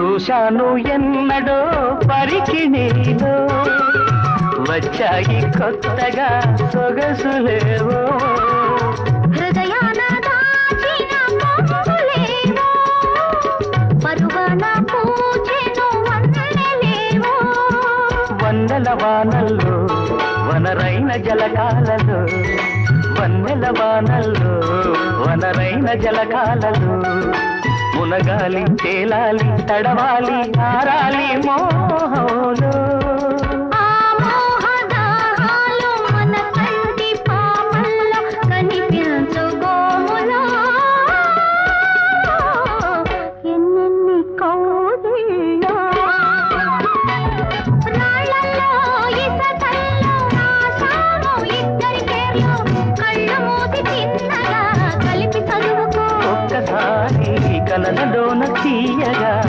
చూశాను ఎన్నడో పరికిణీలో వచ్చాయి కొత్తగా సొగసులేవో వానల్లో వనరైన జలకాలలో. వన్నెల వానల్లో వనరైన జలకాలలో. మునగాలి తేలాలి తడవాలి ఆరాలి మో కలనలోన తీయగా.